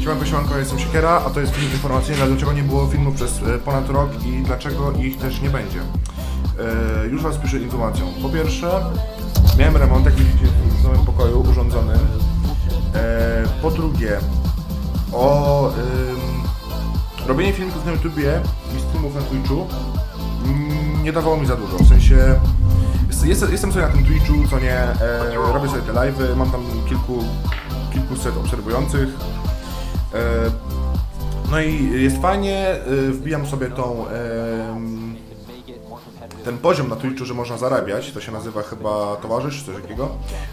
Siemanko, siemanko, ja jestem Siekiera, a to jest film informacyjny, dlaczego nie było filmu przez e, ponad rok i dlaczego ich też nie będzie. E, już Was piszę informacją. Po pierwsze, miałem remont, jak widzicie, w nowym pokoju urządzonym. E, po drugie, o ym, robienie filmików na YouTubie i streamów na Twitchu mm, nie dawało mi za dużo. W sensie jest, jest, jestem sobie na tym Twitchu, co nie, e, robię sobie te live'y, mam tam kilku, kilkuset obserwujących. E, no i jest fajnie, e, wbijam sobie tą em, ten poziom na Twitchu, że można zarabiać, to się nazywa chyba towarzysz, coś takiego.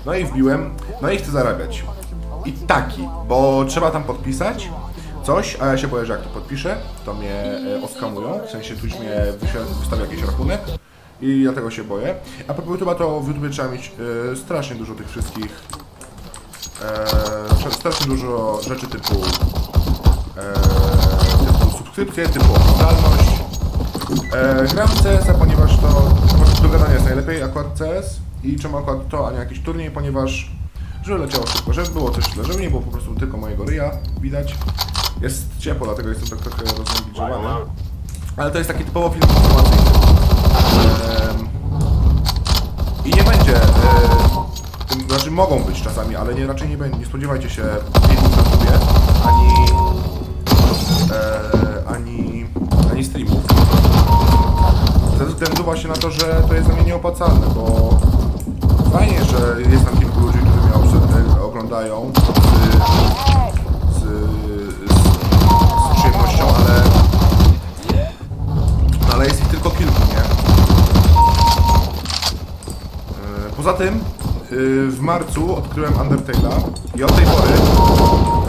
No i wbiłem, no i chcę zarabiać. I taki, bo trzeba tam podpisać coś, a ja się boję, że jak to podpiszę, to mnie e, oskamują, w sensie Twitch mnie wyświe- wystawi jakiś rachunek i dlatego się boję. A propos YouTube'a, to w YouTube trzeba mieć e, strasznie dużo tych wszystkich, e, strasznie dużo rzeczy typu, e, typu subskrypcje, typu oglądalność, E, gram w CS, ponieważ to do gadania jest najlepiej akurat CS i czemu akurat to, a nie jakiś turniej, ponieważ żeby leciało szybko, żeby było coś tyle, żeby nie było po prostu tylko mojego ryja, widać. Jest ciepło, dlatego jestem tak trochę roznegliżowany. Ale to jest taki typowo film informacyjny. Em, I nie będzie, e, znaczy mogą być czasami, ale nie, raczej nie nie spodziewajcie się filmów na tubie, ani, e, ani, ani streamów. Ze względu właśnie na to, że to jest dla mnie nieopłacalne, bo fajnie, że jest tam kilku ludzi, którzy mnie obs- oglądają z, z, z, przyjemnością, ale, ale jest ich tylko kilku, nie? E, Poza tym e, w marcu odkryłem Undertale'a i od tej pory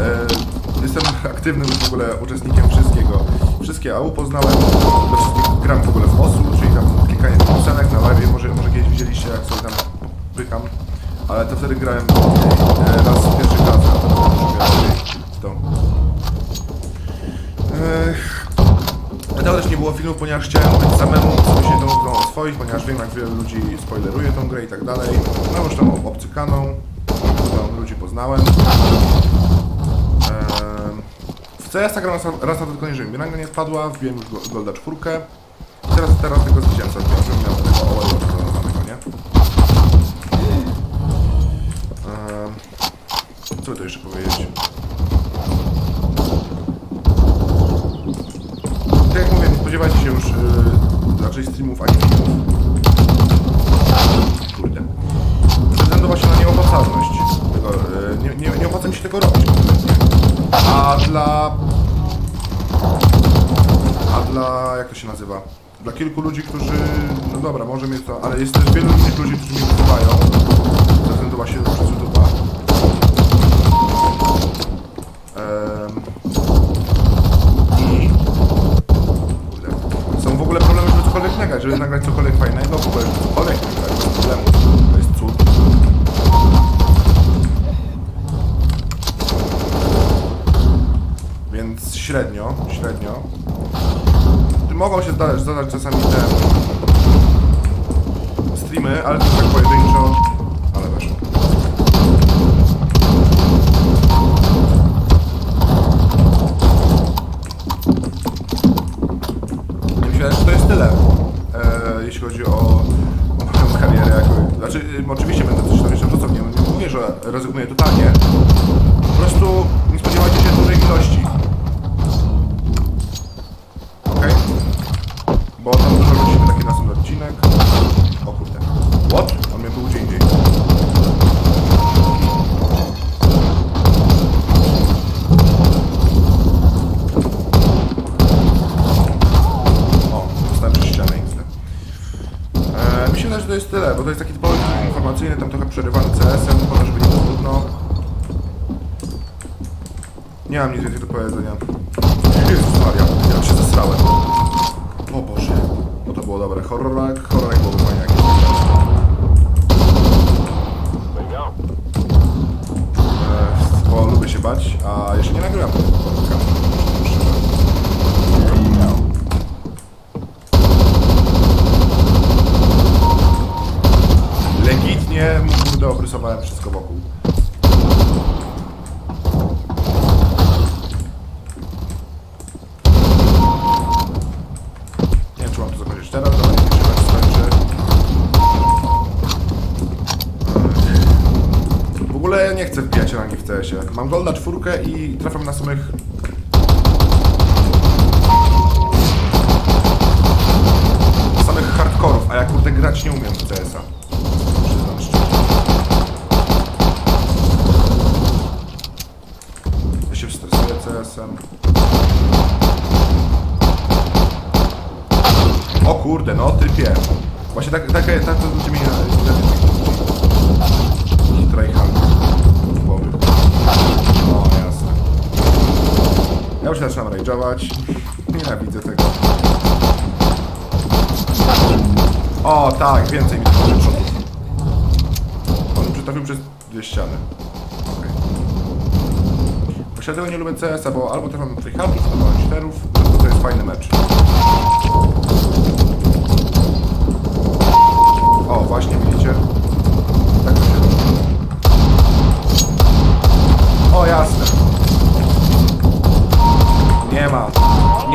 e, jestem aktywnym w ogóle uczestnikiem wszystkiego. Wszystkie AU poznałem, we wszystkich gram w ogóle w OSU, czyli tam klikanie piosenek na live, może, może kiedyś widzieliście jak sobie tam pykam, ale to wtedy grałem e, raz w pierwszej klasie, a potem już grałem w to. Dlatego też nie było filmów, ponieważ chciałem być samemu sobie się tą grą oswoić, ponieważ wiem jak wiele ludzi spoileruje tą grę i tak dalej. No już tam obcykaną, tam ludzi poznałem. Ehm, W CS gram raz, raz na tylko nie nie spadła, wbiłem już go- Golda czwórkę. Teraz, teraz zwycięstwa wbiłem, żebym miał tego Owaja zaplanowanego, nie? Ehm, Co by tu jeszcze powiedzieć? Tak jak mówię, nie spodziewajcie się już yy, raczej streamów filmów. Kurde. Ze względu właśnie na nieopłacalność tego, yy, nie, nie, nie opłaca mi się tego robić. A dla... A dla... jak to się nazywa? Dla kilku ludzi, którzy... No dobra, może mnie to... Ale jest też wielu innych ludzi, którzy mnie wpływają. Ze względu właśnie przez YouTube'a. Em, I... Kurde. Są w ogóle problemy, nagrać, żeby nagrać cokolwiek fajnego, w ogóle cokolwiek nagrać, bez problemu. To jest cud. Więc średnio, średnio. Mogą się zdarzać czasami te streamy, ale to tak pojedynczo, oczywiście będę coś tam jeszcze wrzucał, nie, nie mówię, że rezygnuję totalnie. Po prostu nie spodziewajcie się dużej ilości. Przerywany CS-em, po to, żeby nie było trudno. Nie mam nic więcej do powiedzenia. Jezus Maria, jak się zesrałem. O Boże. No to było dobre. Horrorek, horrorek byłoby fajnie jak Eee, bo lubię się bać, a jeszcze nie nagrywam. Legitnie, to obrysowałem wszystko wokół. Nie wiem, czy mam to zakończyć teraz, ale nie wiem, czy tak skończy. W ogóle nie chcę wbijać rangi w CS-ie. Mam golda czwórkę i trafiam na samych hardkorów, a ja kurde grać nie umiem w CS-a. Kurde, no typie. Właśnie tak, tak, tak to ludzie mnie tryhard głowy. O, jasne. Ja już zaczynam rage'ować. Nienawidzę tego. O, tak, więcej mi tych headshotów. On przytrafił przez dwie ściany. Okej. Właśnie dlatego nie lubię CS-a, bo albo trafiam tryhardów, albo cheaterów, to jest fajny mecz.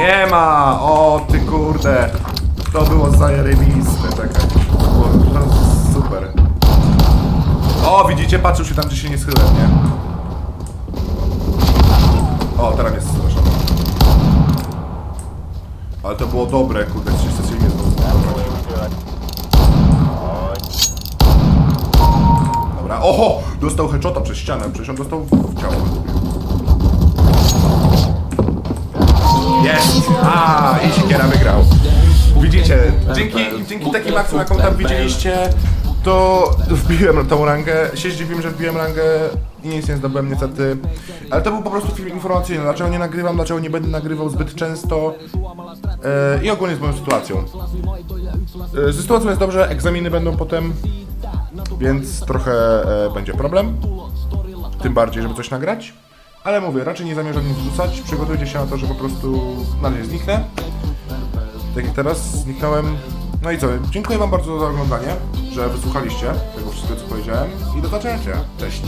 Nie ma! O, ty kurde. To było zajebiste, no, super. O, widzicie? Patrzył się tam, gdzie się nie schyłem, nie? O, teraz jest straszone. Ale to było dobre, kurde, coś chcecie mnie znowu Dobra, oho! Dostał headshota przez ścianę, przecież on dostał w ciało. A, i siekiera wygrał. Widzicie, dzięki, dzięki takim akcjom, jaką tam widzieliście, to wbiłem tą rangę. Się zdziwiłem, że wbiłem rangę i nic nie zdobyłem niestety. Ale to był po prostu film informacyjny. Dlaczego nie nagrywam, dlaczego nie będę nagrywał zbyt często e, i ogólnie z moją sytuacją. E, z sytuacją jest dobrze, egzaminy będą potem, więc trochę e, będzie problem. Tym bardziej, żeby coś nagrać. Ale mówię, raczej nie zamierzam nic wrzucać. Przygotujcie się na to, że po prostu na razie zniknę. Tak jak teraz zniknąłem. No i co? Dziękuję Wam bardzo za oglądanie, że wysłuchaliście tego wszystkiego, co powiedziałem. I do zobaczenia. Cześć.